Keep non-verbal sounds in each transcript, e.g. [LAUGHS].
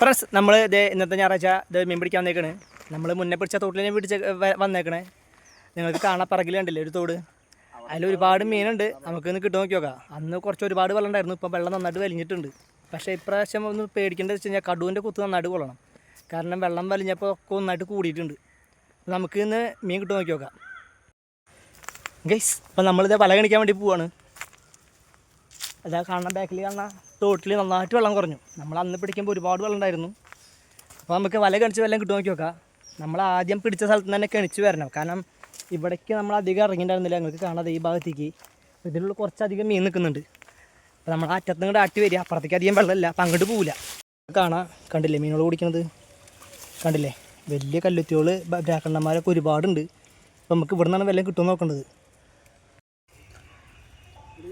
Friends നമ്മൾ ഇത് ഇന്നത്തെ ഞായറാഴ്ച ഇത് മീൻ പിടിക്കാൻ വന്നേക്കണ്. നമ്മൾ മുന്നേ പിടിച്ച തോട്ടിൽ പിടിച്ച വന്നേക്കണേ. നിങ്ങൾക്ക് കാണാൻ പറകിൽ കണ്ടില്ലേ ഒരു തോട്? അതിൽ ഒരുപാട് മീനുണ്ട്. നമുക്ക് ഇന്ന് കിട്ടും നോക്കി നോക്കാം. അന്ന് കുറച്ച് ഒരുപാട് വെള്ളം ഉണ്ടായിരുന്നു. ഇപ്പം വെള്ളം നന്നായിട്ട് വലിഞ്ഞിട്ടുണ്ട്. പക്ഷേ ഇപ്രാവശ്യം ഒന്ന് പേടിക്കേണ്ടത് വെച്ച് കഴിഞ്ഞാൽ കടുവിന്റെ കുത്ത് നന്നായിട്ട് കൊള്ളണം. കാരണം വെള്ളം വലിഞ്ഞപ്പോൾ ഒക്കെ ഒന്നായിട്ട് കൂടിയിട്ടുണ്ട്. നമുക്ക് ഇന്ന് മീൻ കിട്ടും നോക്കി നോക്കാം. ഗൈസ് അപ്പം നമ്മളിത് വല കണിക്കാൻ വേണ്ടി പോവാണ്. അതാ കാണാൻ ബാക്കിൽ കാണുന്ന തോട്ടിൽ നന്നായിട്ട് വെള്ളം കുറഞ്ഞു. നമ്മൾ അന്ന് പിടിക്കുമ്പോൾ ഒരുപാട് വെള്ളം ഉണ്ടായിരുന്നു. അപ്പോൾ നമുക്ക് വല കണിച്ച് വെള്ളം കിട്ടും നോക്കി നോക്കാം. നമ്മൾ ആദ്യം പിടിച്ച സ്ഥലത്ത് തന്നെ കണിച്ച് വരണം. കാരണം ഇവിടേക്ക് നമ്മൾ അധികം ഇറങ്ങിയിട്ടുണ്ടായിരുന്നില്ല. ഞങ്ങൾക്ക് കാണാതെ ഈ ഭാഗത്തേക്ക്. ഇതിലുള്ള കുറച്ചധികം മീൻ നിൽക്കുന്നുണ്ട്. അപ്പോൾ നമ്മൾ അറ്റത്ത് കൂടെ ആട്ടി വരിക. അപ്പുറത്തേക്ക് അധികം വെള്ളമില്ല. അപ്പം അങ്ങോട്ട് പോവില്ല. കാണാം. കണ്ടില്ലേ മീനുകൾ കുടിക്കുന്നത് കണ്ടില്ലേ? വലിയ കല്ലുത്തികൾ രാക്കണ്ണന്മാരൊക്കെ ഒരുപാടുണ്ട്. അപ്പോൾ നമുക്ക് ഇവിടെ നിന്നാണ് വെള്ളം കിട്ടുമെന്ന് നോക്കേണ്ടത്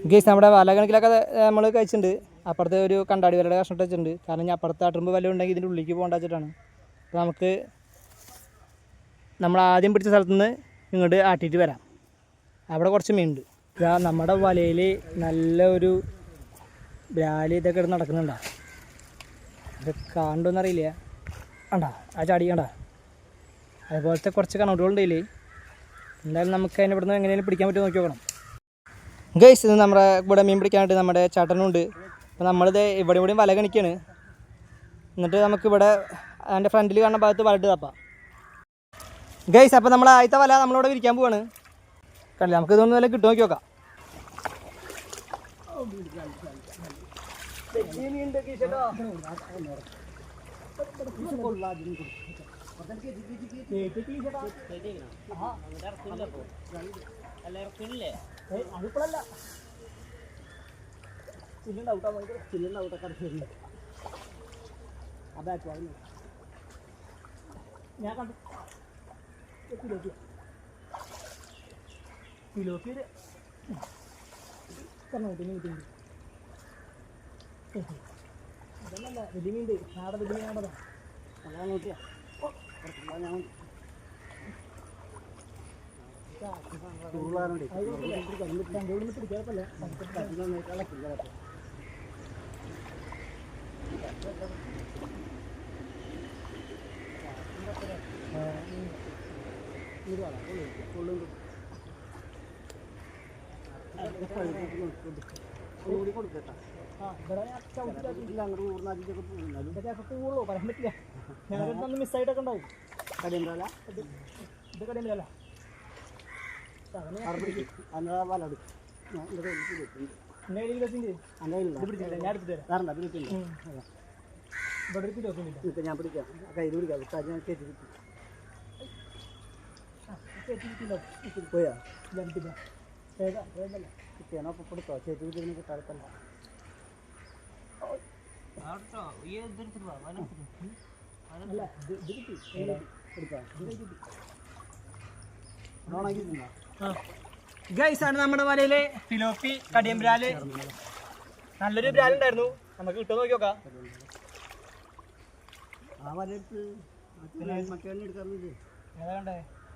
ഗേസ് നമ്മുടെ വല കണക്കിലൊക്കെ നമ്മൾ കഴിച്ചിട്ടുണ്ട് അപ്പുറത്തെ ഒരു കണ്ടാടി വലയുടെ കഷ്ണം വെച്ചിട്ടുണ്ട്. കാരണം ഞാൻ അപ്പുറത്തെ അട്ടുമ്പ് വല ഉണ്ടെങ്കിൽ ഇതിന്റെ ഉള്ളിലേക്ക് പോകേണ്ട വെച്ചിട്ടാണ് അപ്പോൾ നമുക്ക് നമ്മൾ ആദ്യം പിടിച്ച സ്ഥലത്ത് നിന്ന് ഇങ്ങോട്ട് ആട്ടിയിട്ട് വരാം. അവിടെ കുറച്ച് മീനുണ്ട്. ഇതാ നമ്മുടെ വലയിൽ നല്ല ഒരു ബ്രാലി ഇതൊക്കെ ഇട്ട് നടക്കുന്നുണ്ടോ. ഇത് കാണുണ്ടോന്നറിയില്ല കണ്ടാ ആ ചാടി കണ്ടാ. അതുപോലത്തെ കുറച്ച് കണോട്ടുകളുണ്ട് എന്തായാലും നമുക്ക് അതിനെ ഇവിടുന്ന് എങ്ങനെയാലും പിടിക്കാൻ പറ്റുമോ നോക്കി നോക്കണം. ഗൈസ് ഇത് നമ്മുടെ ഇവിടെ മീൻ പിടിക്കാനായിട്ട് നമ്മുടെ ചേട്ടനുണ്ട്. അപ്പോൾ നമ്മളിത് ഇവിടെ ഇവിടെയും വല കണിക്കാണ്. എന്നിട്ട് നമുക്കിവിടെ അതിന്റെ ഫ്രണ്ടിൽ കാണുന്ന ഭാഗത്ത് വലട്ട് തപ്പാം. ഗൈസ് അപ്പോൾ നമ്മൾ ആദ്യത്തെ വല നമ്മളിവിടെ വിരിക്കാൻ പോവാണ്. കണ്ടില്ല? നമുക്ക് ഇതൊന്നും വല്ല കിട്ടും നോക്കി. നോക്കാം അതിപ്പോഴല്ല ഞാൻ കണ്ടു. കിലോക്കി കിലോക്കി ഒരു കണ്ണോട്ടി കിട്ടുന്നുണ്ട് അതല്ല വലിയ മീൻ നാടൻ വലിയ മീനാണതാ അതാ നോക്കിയാ ഞാൻ പോവുള്ളൂ പറയാൻ പറ്റില്ല മിസ്സായിട്ടൊക്കെ ഉണ്ടാവും കടയുണ്ടല്ല ഇത് കടിയന്തല്ല എന്നെ കയ്യിൽ ഇരുപത്തിന്റെ ഇത് പിടിച്ചില്ല ഞാൻ പിടിക്കാം. കയ്യിൽ പിടിക്കാം. ഞാൻ കയറ്റി പോയാ? കിട്ടിയാണോ? അപ്പം കൊടുത്തോ. ചേച്ചി വീട്ടിൽ കിട്ടാത്തല്ല. അല്ല ഇത് ഇത് കിട്ടി കൊടുക്കാം ഓണാക്കി തിന്നാ ഗൈസ് ആണ് നമ്മുടെ വലയിൽ ഫിലോപ്പി കടിയം ബ്രാൽ നല്ലൊരു ബ്രാൽ ഉണ്ടായിരുന്നു. നമുക്ക് കിട്ടുമോ നോക്കി നോക്കാം ആ വലയെടുത്ത് മറ്റേ എടുക്കാറുണ്ട് ഏതാ കണ്ടേ?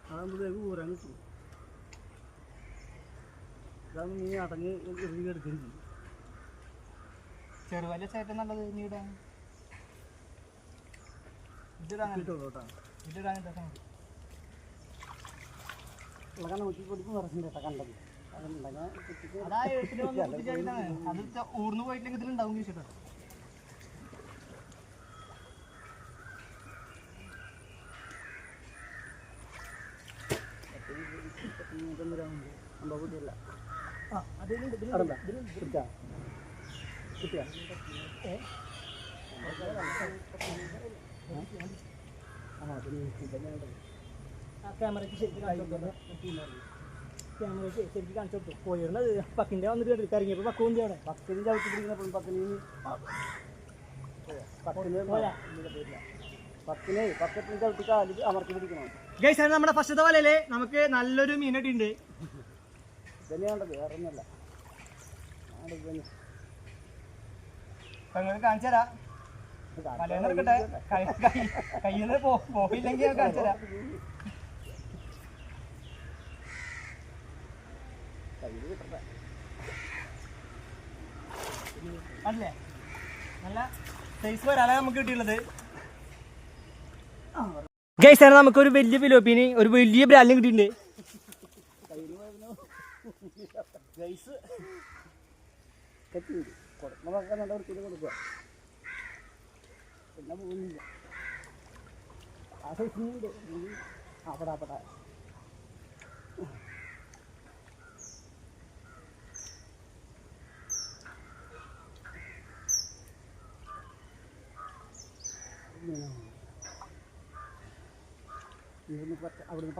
അതാകുമ്പോൾ വേഗം ഊരാൻ കിട്ടും. ഇതാകുമ്പോൾ നീ അടങ്ങി ഇറങ്ങി എടുക്കുകയും ചെയ്യും ചെറുവല ചേട്ടൻ നല്ലത് നീ ഇടാൻ. ഇതിടാൻ ഇതിടാൻ നോക്കി അതാ ഊർന്ന് പോയിട്ടില്ലെങ്കിൽ ഇതിലുണ്ടാവും ചോദിച്ചിട്ടാ ആ അതിലുണ്ട് ക്യാമറയ്ക്ക് ശരിക്കും കാണിച്ചു കൊടുത്തു. ക്യാമറയ്ക്ക് ശരിക്കും കാണിച്ചു കൊടുത്തു. പോയിരുന്നത് പക്കിന്റെ വന്നിട്ട് കണ്ടില്ല കറങ്ങിയപ്പോൾ പക്കുണ്ട് അവിടെ പക്കിന് പത്തിന് പത്തിന് പോയാ? പത്തിന് പക്കത്തിന് ചവിട്ടി കാൽ അമർത്തി പിടിക്കണം. ഗൈസ് ആണ് നമ്മുടെ ഫസ്റ്റത്തെ വലയിൽ നമുക്ക് നല്ലൊരു മീനട്ടിണ്ട്. കാണിച്ചരാ കൈ വേറെ ഒന്നല്ല നിങ്ങൾക്ക് കാണിച്ചു തരാം. വലയിൽ എടുക്കട്ടെ? കയ്യിൽ നിന്ന് പോയില്ലെങ്കിൽ കാണിച്ചരാ കാണിച്ചു തരാം. [LAUGHS] അല്ലേ? നല്ല സൈസ് വരാലാണ് നമുക്ക് കിട്ടിയുള്ളത് ഗൈസ് ആണ് നമുക്കൊരു വലിയ ഫിലോപ്പിന് ഒരു വലിയ ബ്രാലിനും കിട്ടിയിട്ടുണ്ട്. ആ സൈസിനുണ്ട് അവിടെ അവിടെ ഇവിടുന്ന് പത്ത് അവിടുന്ന്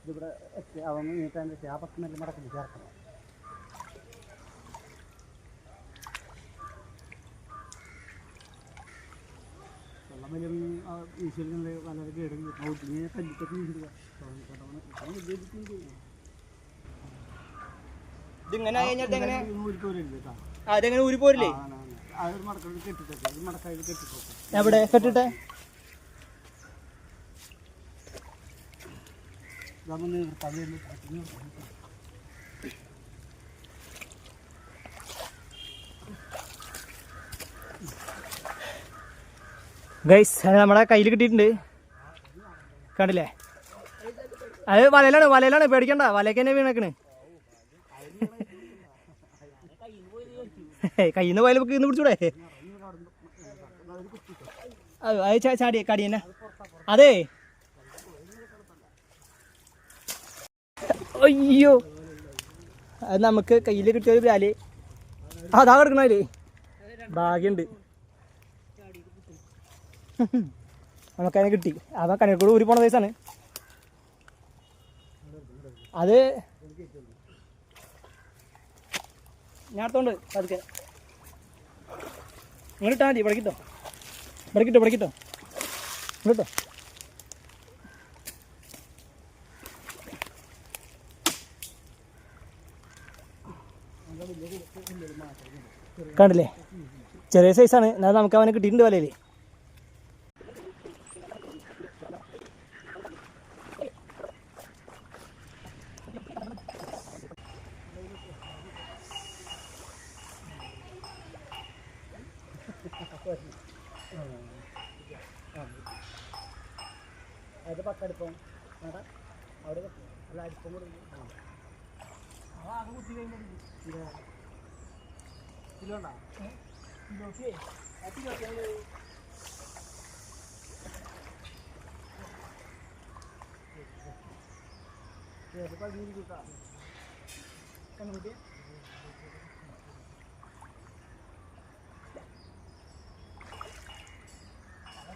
ഇതിവിടെ എത്തി അതൊന്ന് നീട്ടാൻ പറ്റി ആ പക്കുന്നെല്ലാം മടക്കി ചേർക്കണം. വെള്ളം വലിയ വീശലിനുള്ള വളരെ കേട്. ഔട്ടിങ്ങനെ കല്ലിട്ടൊക്കെ വീശിടുക ഇതിങ്ങനെ കഴിഞ്ഞാൽ എങ്ങനെ ഊരിപ്പോരില്ല എവിടെ? കെട്ടിട്ടെ? ഗൈസ് നമ്മളെ കയ്യിൽ കിട്ടിയിട്ടുണ്ട്. കണ്ടില്ലേ? അത് വലയിലാണ് വലയിലാണ്. പേടിക്കണ്ട. വലയ്ക്ക് തന്നെ വീണേക്കണ്. [LAUGHS] കയ്യിൽ നിന്ന് നമുക്ക് ഇന്ന് പിടിച്ചൂടെ? അത് ചാടി കടി തന്നെ അതെ. അയ്യോ. അത് നമുക്ക് കയ്യിൽ കിട്ടിയൊരു ബ്രാൽ അതാ കിടക്കണല്ലേ ഭാഗ്യമുണ്ട് നമുക്കതിനെ കിട്ടി. അതാ കനക്കൂട് ഊരി പോണ ദിവസമാണ് അത് ഞാൻ അടുത്തോണ്ട് പതുക്കെ. ഇങ്ങോട്ടാ മതി ഇവിടെ കിട്ടോ ഇവിടെ കിട്ടോ ഇവിടെ കിട്ടോ ഇങ്ങോട്ടോ. കണ്ടില്ലേ? ചെറിയ സൈസാണ് എന്നാൽ നമുക്ക് അവനെ കിട്ടിയിട്ടുണ്ട് വലയിൽ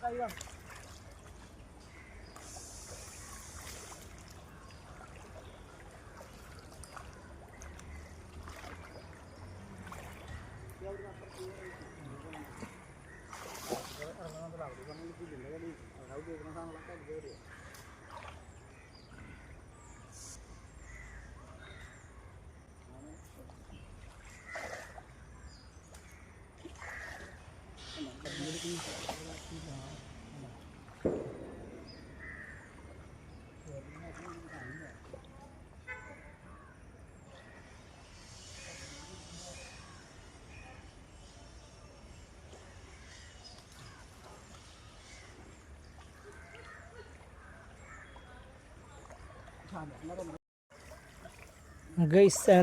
빨리 ഗൈസ്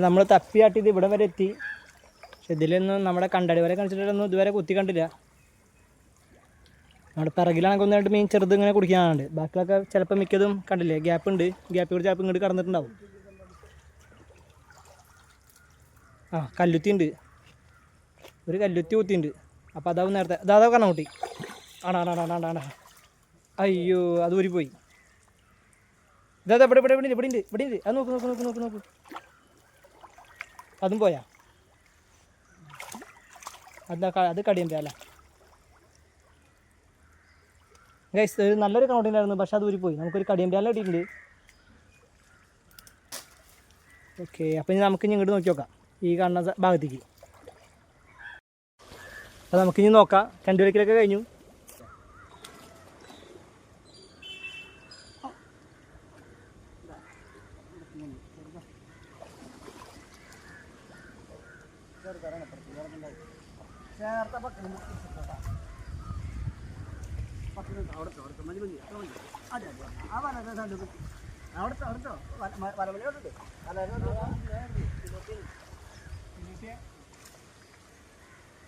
നമ്മൾ തപ്പിയാട്ടിയത് ഇവിടെ വരെ എത്തി. പക്ഷെ ഇതിലൊന്നും നമ്മുടെ കണ്ടടി വരെ കാണിച്ചിട്ടൊന്നും ഇതുവരെ കുത്തി കണ്ടില്ല. നമ്മുടെ പിറകിലാണെങ്കിൽ ഒന്ന് രണ്ട് മീൻ ചെറുത് ഇങ്ങനെ കുടിക്കാനുണ്ട്. ബാക്കിലൊക്കെ ചിലപ്പോൾ മിക്കതും കണ്ടില്ലേ? ഗ്യാപ്പ് ഉണ്ട്. ഗ്യാപ്പിൽ കൂടി ചിലപ്പോൾ ഇങ്ങോട്ട് കടന്നിട്ടുണ്ടാവും. ആ കല്ലുത്തി ഉണ്ട്. ഒരു കല്ലുത്തി കുത്തിയുണ്ട്. അപ്പോൾ അതാവും നേരത്തെ അതാ കാരണം കുട്ടി. ആടാ ആടാ ആടാ ആടാ ആടാ അയ്യോ അത് ഊരിപ്പോയി. ഇതാ ഇവിടെ ഇവിടെ ഇവിടെ ഇവിടെ ഉണ്ട് ഇവിടെ ഉണ്ട്. അത് നോക്ക് നോക്ക് നോക്ക് നോക്ക് നോക്ക്. അതും പോയാ. അതാ അത് കടിയുണ്ട് അല്ല? ഗൈസ് ഇത് നല്ലൊരു കൗണ്ടിലായിരുന്നു പക്ഷെ അത് ഊരി പോയി നമുക്കൊരു കടിയമ്പാല കിട്ടിയിട്ടുണ്ട്. ഓക്കെ അപ്പം ഇനി നമുക്ക് ഇനി ഇങ്ങോട്ട് നോക്കി നോക്കാം. ഈ കാണുന്ന ഭാഗത്തേക്ക്. അപ്പോൾ നമുക്കിനി നോക്കാം കണ്ടുവയ്ക്കലൊക്കെ കഴിഞ്ഞു.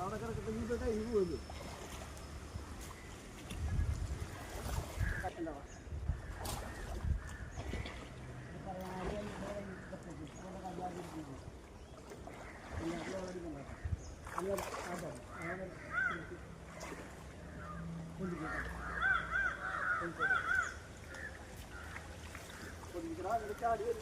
അവിടെ കിടക്കട്ടെ ഇനി പോയിട്ട് ഇനി പോകുന്നു கொஞ்சம் இருக்கிறா இருக்கா அடியே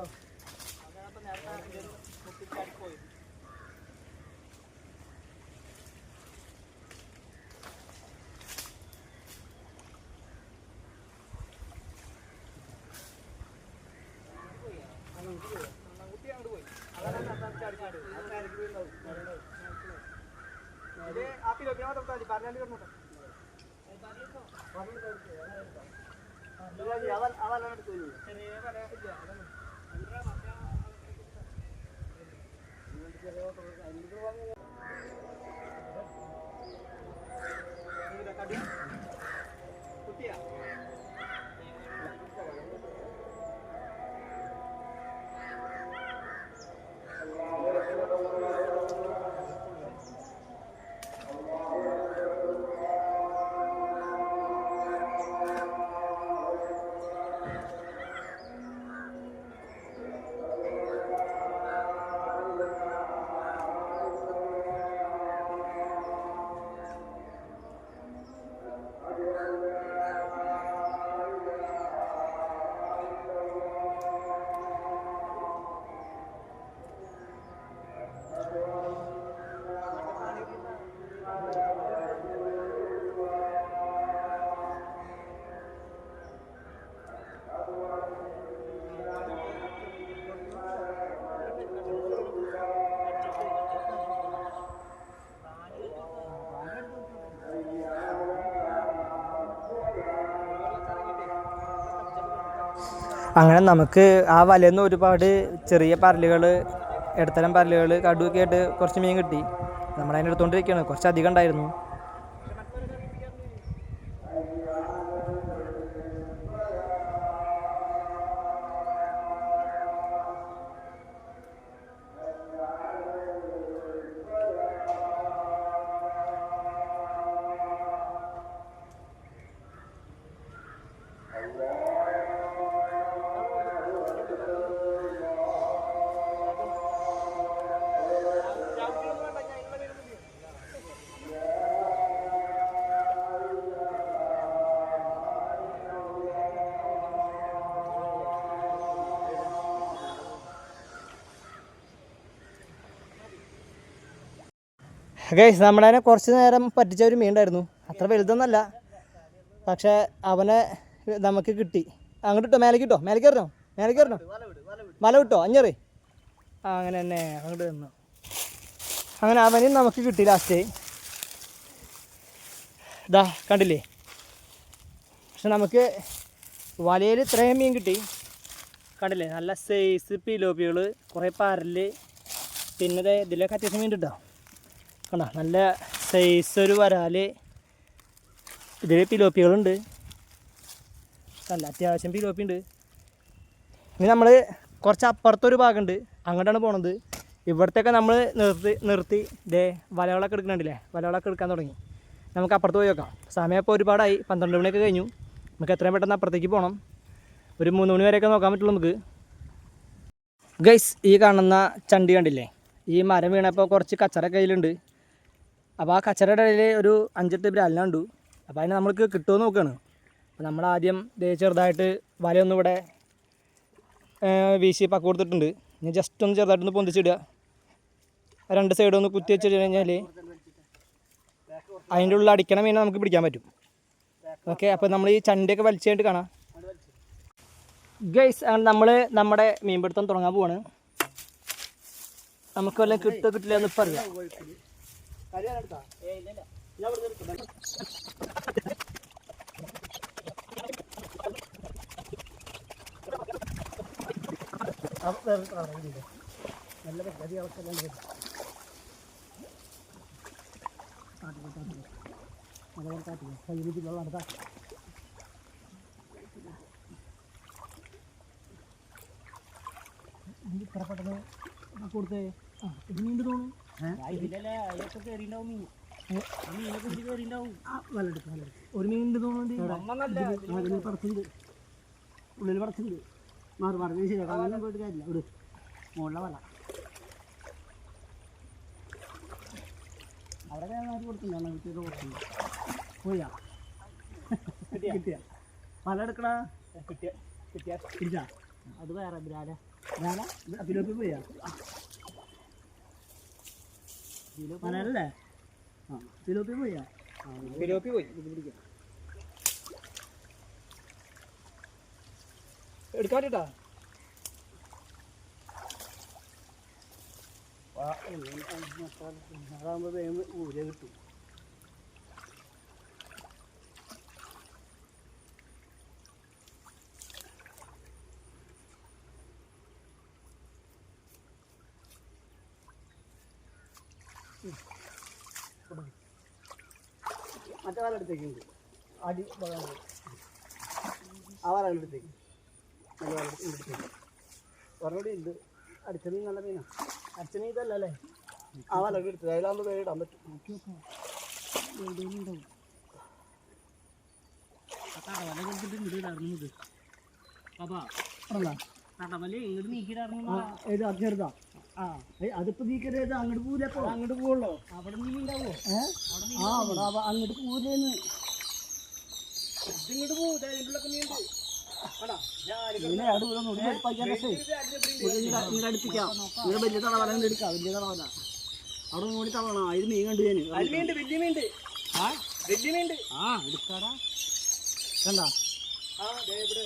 അതിനകത്ത് നേരത്തെ ഒരു കുട്ടിച്ചാടി അങ്ങനെ നമുക്ക് ആ വലയിൽ നിന്ന് ഒരുപാട് ചെറിയ പരലുകൾ ഇടത്തരം പരലുകൾ കടുവൊക്കെ ആയിട്ട് കുറച്ച് മീൻ കിട്ടി. നമ്മളതിനെ എടുത്തുകൊണ്ടിരിക്കുകയാണ് കുറച്ച് അധികം ഉണ്ടായിരുന്നു. ഗൈസ് നമ്മളതിനെ കുറച്ച് നേരം പറ്റിച്ച ഒരു മീനുണ്ടായിരുന്നു. അത്ര വലുതൊന്നല്ല. പക്ഷേ അവനെ നമുക്ക് കിട്ടി. അങ്ങോട്ട് ഇട്ടോ മേലേക്ക് ഇട്ടോ മേലേക്ക് കയറണോ മേലേക്ക് കയറണോ മല വിട്ടോ അഞ്ഞറ്. ആ അങ്ങനെ തന്നെ അങ്ങോട്ട് വന്നു അങ്ങനെ അവനും നമുക്ക് കിട്ടി ലാസ്റ്റ് ഇതാ കണ്ടില്ലേ? പക്ഷെ നമുക്ക് വലയിൽ ഇത്രയും മീൻ കിട്ടി. കണ്ടില്ലേ? നല്ല സൈസ് പിലോപ്പികൾ കുറേ പരൽ. പിന്നെ ഇതിലൊക്കെ അത്യാവശ്യം മീൻ കിട്ടോ. കണ്ട നല്ല സൈസ് ഒരു വരാൽ ഇതിൽ പിലോപ്പികളുണ്ട്. നല്ല അത്യാവശ്യം പിലോപ്പി ഉണ്ട് ഇനി നമ്മൾ കുറച്ച് അപ്പുറത്തൊരു ഭാഗമുണ്ട് അങ്ങോട്ടാണ് പോണത്. ഇവിടത്തെയൊക്കെ നമ്മൾ നിർത്തി നിർത്തി. ഇതേ വലകളൊക്കെ എടുക്കുന്നുണ്ടല്ലേ വലകളൊക്കെ എടുക്കാൻ തുടങ്ങി. നമുക്ക് അപ്പുറത്ത് പോയി നോക്കാം. സമയം ഇപ്പോൾ ഒരുപാടായി. പന്ത്രണ്ട് മണിയൊക്കെ കഴിഞ്ഞു. നമുക്ക് എത്രയും പെട്ടെന്ന് അപ്പുറത്തേക്ക് പോകണം ഒരു മൂന്ന് മണി വരെയൊക്കെ നോക്കാൻ പറ്റുള്ളൂ നമുക്ക്. ഗൈസ് ഈ കാണുന്ന ചണ്ടി കണ്ടില്ലേ? ഈ മരം വീണപ്പോൾ കുറച്ച് കച്ചറ കയ്യിലുണ്ട്. അപ്പോൾ ആ കച്ചറയുടെ ഇടയിൽ ഒരു അഞ്ചെട്ട് ബ്രാലിന കണ്ടു. അപ്പോൾ അതിനെ നമ്മൾക്ക് കിട്ടുമോ നോക്കുകയാണ് അപ്പോൾ നമ്മൾ ആദ്യം ദേ ചെറുതായിട്ട് വലയൊന്നും ഇവിടെ വീശി പക്ക കൊടുത്തിട്ടുണ്ട്. ഇനി ജസ്റ്റ് ഒന്ന് ചെറുതായിട്ടൊന്ന് പൊന്തിച്ചിടുക. രണ്ട് സൈഡ് ഒന്ന് കുത്തി വെച്ചിട്ട് കഴിഞ്ഞാൽ അതിന്റെ ഉള്ളിൽ അടിക്കണ മീനെ നമുക്ക് പിടിക്കാൻ പറ്റും. ഓക്കെ അപ്പോൾ നമ്മൾ ഈ ചണ്ടയൊക്കെ വലിച്ചായിട്ട് കാണാം. ഗൈസ് നമ്മൾ നമ്മുടെ മീൻപിടുത്തം തുടങ്ങാൻ പോവാണ്. നമുക്ക് വല്ലതും കിട്ടോ കിട്ടില്ല എന്ന് ഇപ്പം അറിയാം നല്ല പദ്ധതി അവസ്ഥ അതേപോലെ കാട്ടില്ല കയ്യിൽ വെള്ളം നടത്താം ഇത്ര പെട്ടെന്ന് കൊടുത്തേ. ആ ഇത് നീണ്ടു തോന്നുന്നു ഒരു മീൻ തോന്നുന്നുണ്ട് ഉള്ളിൽ പടച്ചുണ്ട് ഉള്ളിൽ പടച്ചുണ്ട് മാറി മാറി ശരിയാക്കാം അങ്ങനെ പോയിട്ട് കാര്യമില്ല ഇവിടെ മുകളിലെ വല അവിടെ നാട്ടി കൊടുത്തില്ല വീട്ടിൽ കൊടുത്തില്ല പോയാ കിട്ടിയ വല എടുക്കടാ കിട്ടിയ കിട്ടിയ അത് വേറെ ബ്രാല ബ്രാല ഫിലോപ്പി പോയാ മലയല്ലേ ആ ഫിലോപ്പി പോയാ ഫിലോപ്പി പോയി പിടിക്കാം എടുക്കാൻ പറ്റാ അതാകുമ്പോൾ ഊര കിട്ടും മറ്റേ ഉണ്ട് അടി ഭാഗം അടുത്തേക്ക്. വല എടുത്തേക്ക് നല്ല വല എടുത്തേക്ക് ഒരെണ്ണം ഉണ്ട്. അടിച്ച മീൻ നല്ല മീനാ. അച്ഛൻ ഇതല്ല അല്ലേ? വല എടുത്തത്. അതിലാകുമ്പോൾ വേഗം ഇടാൻ പറ്റും. ഇത് അജ്ഞരുതാ ആ അതിപ്പോ നീക്കരുത് അങ്ങോട്ട് പോവില്ലപ്പോ അങ്ങോട്ട് പോവുള്ളോ? അവിടെ നീ ഉണ്ടാവോ ആ അവിടെ അവ- അങ്ങോട്ട് പോവില്ലേന്ന് ഇങ്ങോട്ട് ഇവിടെ ഇങ്ങനെ അടുപ്പിക്കാം. ഇങ്ങനെ വലിയ തളവല എടുക്കാം. വലിയ തളവല അവിടെ നോടി തളവണ അതിൽ മീൻ കണ്ടു ഞാൻ. വലിയ മീനുണ്ട്. ആ? വലിയ മീനുണ്ട്. ആ എടുക്കാടാ. കണ്ടാ? ആ ദേ ഇവിടെ.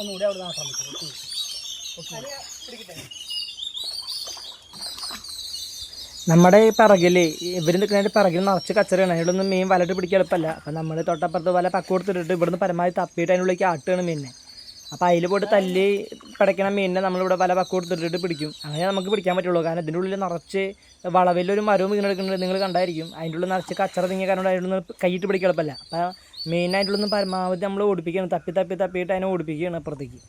ഒന്നുകൂടി അവിടെ നാട്ടാൻ പറ്റും നമ്മുടെ ഈ പിറകിൽ ഇവർ നിൽക്കുന്നതിന്റെ പിറകിൽ നിറച്ച് കച്ചറയാണ്. അതിലൊന്നും മീൻ വലട്ട് പിടിക്കാൻ എളുപ്പമല്ല. അപ്പം നമ്മൾ തൊട്ടപ്പുറത്ത് വല പക്ക കൊടുത്തിട്ട് ഇവിടുന്ന് പരമാവധി തപ്പിയിട്ട് അതിനുള്ളിലേക്ക് ആട്ടുകയാണ് മീനിനെ അപ്പോൾ അതിൽ പോയിട്ട് തല്ലി പിടയ്ക്കണ മീനിനെ നമ്മളിവിടെ വല പക്ക കൊടുത്തിട്ട് പിടിക്കും. അങ്ങനെ നമുക്ക് പിടിക്കാൻ പറ്റുള്ളൂ. കാരണം ഇതിന്റെ ഉള്ളിൽ നിറച്ച് വളവിലൊരു മരവും മീനെടുക്കുന്നുണ്ട് നിങ്ങൾ കണ്ടായിരിക്കും. അതിന്റെ ഉള്ളിൽ നിറച്ച് കച്ചറ തിങ്ങിയ കാരണം അതിന്റെ കൈയിട്ട് പിടിക്കാൻ എളുപ്പമല്ല. അപ്പോൾ അതിന്റെ പരമാവധി നമ്മൾ ഓടിപ്പിക്കുകയാണ്. തപ്പി തപ്പി തപ്പിയിട്ട് അതിനെ ഓടിപ്പിക്കുകയാണ് അപ്പുറത്തേക്ക്.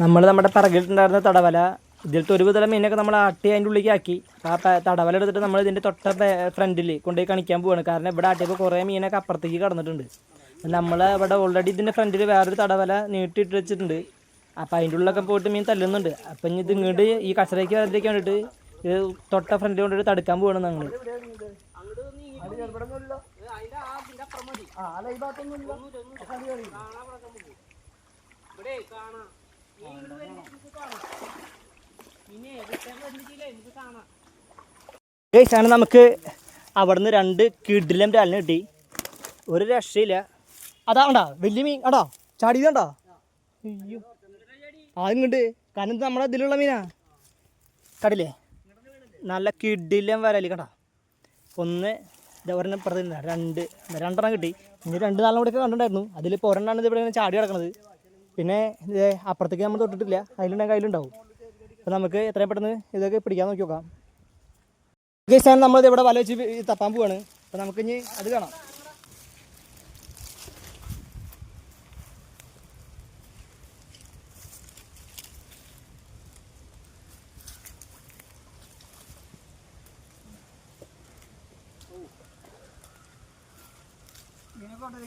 നമ്മൾ നമ്മുടെ പിറകിട്ടുണ്ടായിരുന്ന തടവല ഇതിലത്തെ ഒരു വിധം മീനൊക്കെ നമ്മൾ ആട്ടി അതിന്റെ ഉള്ളിലേക്ക്. ആക്കി ആ തടവലെടുത്തിട്ട് നമ്മൾ ഇതിന്റെ തൊട്ട ഫ്രണ്ടിൽ കൊണ്ടുപോയി കണിക്കാൻ പോവാണ്. കാരണം ഇവിടെ ആട്ടിയപ്പോൾ കുറേ മീനൊക്കെ അപ്പുറത്തേക്ക് കടന്നിട്ടുണ്ട്. നമ്മൾ ഇവിടെ ഓൾറെഡി ഇതിന്റെ ഫ്രണ്ടിൽ വേറൊരു തടവല നീട്ടിയിട്ട് വെച്ചിട്ടുണ്ട്. അപ്പോൾ അതിന്റെ ഉള്ളിലൊക്കെ പോയിട്ട് മീൻ തല്ലുന്നുണ്ട്. അപ്പം ഇനി ഇത് ഇങ്ങോട്ട് ഈ കച്ചറയ്ക്ക് വരത്തേക്ക് വേണ്ടിയിട്ട് ഇത് തൊട്ട ഫ്രണ്ടിൽ കൊണ്ടിട്ട് തടുക്കാൻ പോവാണ് ഞങ്ങൾ ഈ ഭാഗത്തൊന്നുമില്ല ഗൈസാണ് നമുക്ക് അവിടുന്ന് രണ്ട് കിഡിലും രാലിന് കിട്ടി. ഒരു രക്ഷയില്ല. അതാ കണ്ടാ വലിയ മീൻ അടാ ചാടിയതുണ്ടോ അയ്യോ. ആദ്യം കണ്ട് കാരണം നമ്മുടെ ഇതിലുള്ള മീനാ. കടില്ലേ നല്ല കിഡിലും വരൽ കണ്ടാ. ഒന്ന് ഒരെണ്ണം ഇപ്പുറത്ത് രണ്ട് രണ്ടെണ്ണം കിട്ടി. ഇനി രണ്ട് നാലെണ്ണം കൂടെ കണ്ടിട്ടുണ്ടായിരുന്നു. അതിലിപ്പോൾ ഇത് ഇവിടെ ചാടി കിടക്കുന്നത് പിന്നെ അപ്പുറത്തേക്ക് നമ്മൾ തൊട്ടിട്ടില്ല. അതിലുണ്ടെങ്കിൽ കയ്യിലുണ്ടാവും അപ്പോൾ നമുക്ക് എത്രയും പെട്ടെന്ന് ഇതൊക്കെ പിടിക്കാൻ നോക്കി നോക്കാം. ഗൈസാണ് നമ്മൾ ഇവിടെ വല വെച്ച് തപ്പാൻ പോവാണ്. അപ്പോൾ നമുക്ക് ഇനി അത് കാണാം. ഇങ്ങനെ കൊണ്ടൊരു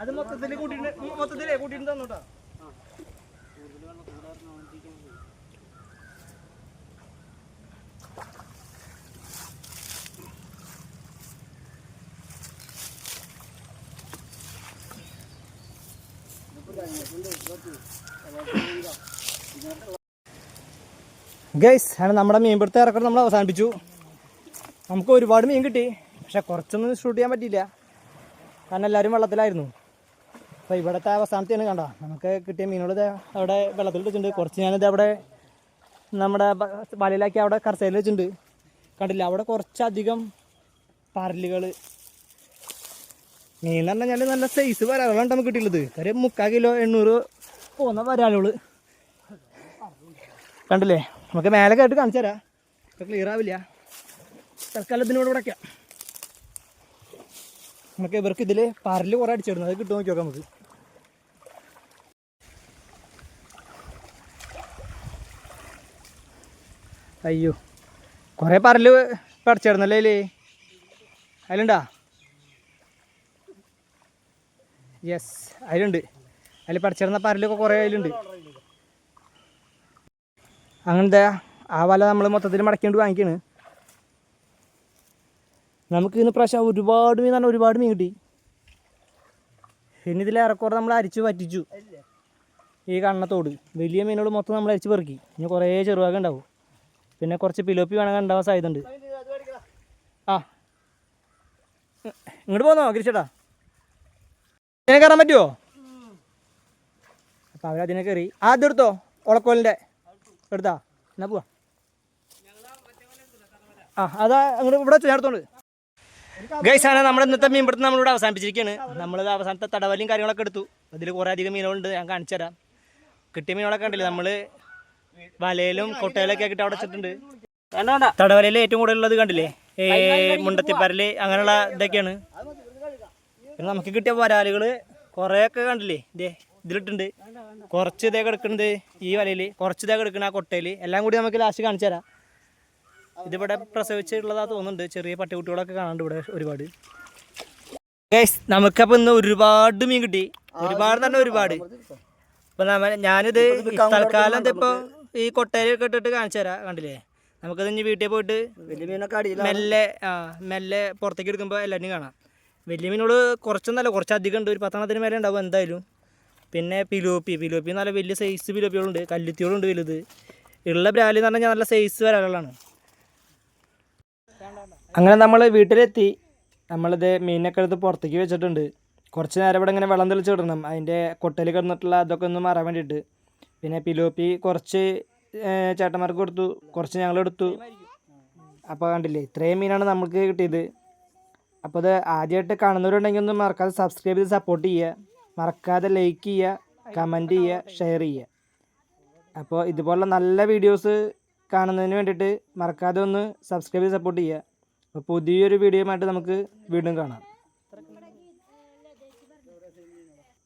അത് മൊത്തത്തിൽ ഗൈസ് ആണ് നമ്മുടെ മീൻപിടുത്തം ഇറക്കണം നമ്മൾ അവസാനിപ്പിച്ചു. നമുക്ക് ഒരുപാട് മീൻ കിട്ടി. പക്ഷെ കുറച്ചൊന്നും ഷൂട്ട് ചെയ്യാൻ പറ്റിയില്ല. കാരണം എല്ലാവരും വെള്ളത്തിലായിരുന്നു. അപ്പോൾ ഇവിടുത്തെ അവസാനത്തെയാണ് കണ്ട? നമുക്ക് കിട്ടിയ മീനുകൾ അവിടെ വെള്ളത്തിൽ വെച്ചിട്ടുണ്ട്. കുറച്ച് ഞാനിത് അവിടെ നമ്മുടെ വലയിലാക്കി അവിടെ കർച്ചയിൽ വെച്ചിട്ടുണ്ട്. കണ്ടില്ല അവിടെ കുറച്ചധികം പരലുകൾ. മീൻ എന്ന് പറഞ്ഞാൽ നല്ല സൈസ് വരാലുകളാണ് നമുക്ക് കിട്ടിയുള്ളത് കാര്യം മുക്കാൽ കിലോ എണ്ണൂറ് പോകുന്ന വരാലുകൾ കണ്ടില്ലേ? നമുക്ക് മേലെ കേട്ട് കാണിച്ചു തരാം. ക്ലിയർ ആവില്ല. തൽക്കാലത്തിനോട് ഇവിടെ നമുക്ക് ഇവർക്ക് ഇതിൽ പരൽ കുറേ അടിച്ചിടുന്നു. അത് കിട്ടും നോക്കി നോക്കാം നമുക്ക് അയ്യോ കുറേ പരൽ പടച്ചിടുന്നല്ലേ അല്ലേ അതിലുണ്ടാ? യെസ് അതിലുണ്ട്. അതിൽ പടച്ചിടുന്ന പരലൊക്കെ കുറേ അതിലുണ്ട്. അങ്ങനത്തെ ആ വല നമ്മൾ മൊത്തത്തിൽ മടക്കിക്കൊണ്ട് വാങ്ങിക്കാണ്. നമുക്ക് ഇന്ന് പ്രാവശ്യം ഒരുപാട് മീൻ പറഞ്ഞാൽ ഒരുപാട് മീൻ കിട്ടി. പിന്നെ ഇതിൽ ഏറെക്കുറെ നമ്മൾ അരിച്ച് പറ്റിച്ചു ഈ കണ്ണത്തോട് വലിയ മീനുകൾ മൊത്തം നമ്മൾ അരിച്ച് പെറുക്കി. ഇനി കുറേ ചെറുവാക ഉണ്ടാവും. പിന്നെ കുറച്ച് പിലോപ്പി വേണമെങ്കിൽ ഉണ്ടാവാൻ സാധ്യതയുണ്ട്. ആ. ഇങ്ങോട്ട് പോന്നോ ഗിരിച്ചേട്ടാ? ഇതിനെ കയറാൻ പറ്റുമോ അപ്പം അവരതിനെ കയറി. ആദ്യം എടുത്തോ? ഉളക്കോലിന്റെ എടുത്താ? എന്നാ പോവാ. ആ അതാ അങ്ങോട്ട് ഇവിടെ ചേർത്തോണ്ട് ഗൈസാണ് നമ്മുടെ ഇന്നത്തെ മീൻ മീൻപിടുത്തം നമ്മളിവിടെ അവസാനിപ്പിച്ചിരിക്കുകയാണ് നമ്മൾ അവസാനത്തെ തടവലിയും കാര്യങ്ങളൊക്കെ എടുത്തു. അതിൽ കുറേ അധികം മീനുകളുണ്ട് ഞാൻ കാണിച്ചു തരാം. കിട്ടിയ മീനുകളൊക്കെ ഉണ്ടല്ലേ നമ്മൾ വലയിലും കൊട്ടയിലൊക്കെ ആക്കിയിട്ട് അവിടെ വെച്ചിട്ടുണ്ട്. തടവലയിൽ ഏറ്റവും കൂടുതൽ ഉള്ളത് കണ്ടില്ലേ ഈ മുണ്ടത്തിപ്പരൽ അങ്ങനെയുള്ള ഇതൊക്കെയാണ്. പിന്നെ നമുക്ക് കിട്ടിയ വരാലുകൾ കുറേയൊക്കെ കണ്ടില്ലേ? ഇതേ ഇതിലിട്ടുണ്ട്. കുറച്ച് ഇതേ കിടക്കുന്നത് ഈ വലയിൽ കുറച്ച് ഇതേ കിടക്കുന്ന ആ കൊട്ടയിൽ എല്ലാം കൂടി നമുക്ക് ലാസ്റ്റ് കാണിച്ചു തരാം. ഇതിവിടെ പ്രസവിച്ചിട്ടുള്ളതാ തോന്നുന്നുണ്ട്. ചെറിയ പട്ടികുട്ടികളൊക്കെ കാണാണ്ട് ഇവിടെ ഒരുപാട്. ഗൈസ് നമുക്കപ്പോൾ ഇന്ന് ഒരുപാട് മീൻ കിട്ടി. ഒരുപാട് തന്നെ ഒരുപാട്. അപ്പൊ നമ്മ ഞാനിത് തൽക്കാലം ഇപ്പൊ ഈ കൊട്ടയിലൊക്കെ ഇട്ടിട്ട് കാണിച്ചു തരാം കണ്ടില്ലേ? നമുക്കത് ഇനി വീട്ടിൽ പോയിട്ട് വലിയ മീനൊക്കെ മെല്ലെ ആ മെല്ലെ പുറത്തേക്ക് എടുക്കുമ്പോൾ എല്ലാവരും കാണാം. വലിയ മീനോട് കുറച്ചൊന്നല്ല കുറച്ചധികം ഉണ്ട്. ഒരു പത്തെണ്ണത്തിന് മേലെ ഉണ്ടാവും എന്തായാലും. പിന്നെ പിലോപ്പി. പിലോപ്പി നല്ല വലിയ സൈസ് പിലോപ്പികളുണ്ട്. കല്ലുത്തികളുണ്ട് വലുത്. ഉള്ള ബ്രാലി എന്ന് പറഞ്ഞാൽ നല്ല സൈസ് വരാലുകളാണ് അങ്ങനെ നമ്മൾ വീട്ടിലെത്തി. നമ്മളിത് മീനൊക്കെ എടുത്ത് പുറത്തേക്ക് വെച്ചിട്ടുണ്ട്. കുറച്ച് നേരം ഇവിടെ ഇങ്ങനെ വെള്ളം തെളിച്ച് വിടണം അതിന്റെ കൊട്ടയിൽ കിടന്നിട്ടുള്ള അതൊക്കെ ഒന്ന് മാറാൻ വേണ്ടിയിട്ട്. പിന്നെ പിലോപ്പി കുറച്ച് ചേട്ടന്മാർക്ക് കൊടുത്തു. കുറച്ച് ഞങ്ങൾ എടുത്തു. അപ്പോൾ കണ്ടില്ലേ ഇത്രയും മീനാണ് നമുക്ക് കിട്ടിയത്. അപ്പോൾ അത് ആദ്യമായിട്ട് കാണുന്നവരുണ്ടെങ്കിൽ ഒന്ന് മറക്കാതെ സബ്സ്ക്രൈബ് ചെയ്ത് സപ്പോർട്ട് ചെയ്യുക. മറക്കാതെ ലൈക്ക് ചെയ്യുക കമന്റ് ചെയ്യുക ഷെയർ ചെയ്യുക. അപ്പോൾ ഇതുപോലുള്ള നല്ല വീഡിയോസ് കാണുന്നതിന് വേണ്ടിയിട്ട് മറക്കാതെ ഒന്ന് സബ്സ്ക്രൈബ് ചെയ്ത് സപ്പോർട്ട് ചെയ്യുക. പുതിയൊരു വീഡിയോയുമായിട്ട് നമുക്ക് വീണ്ടും കാണാം.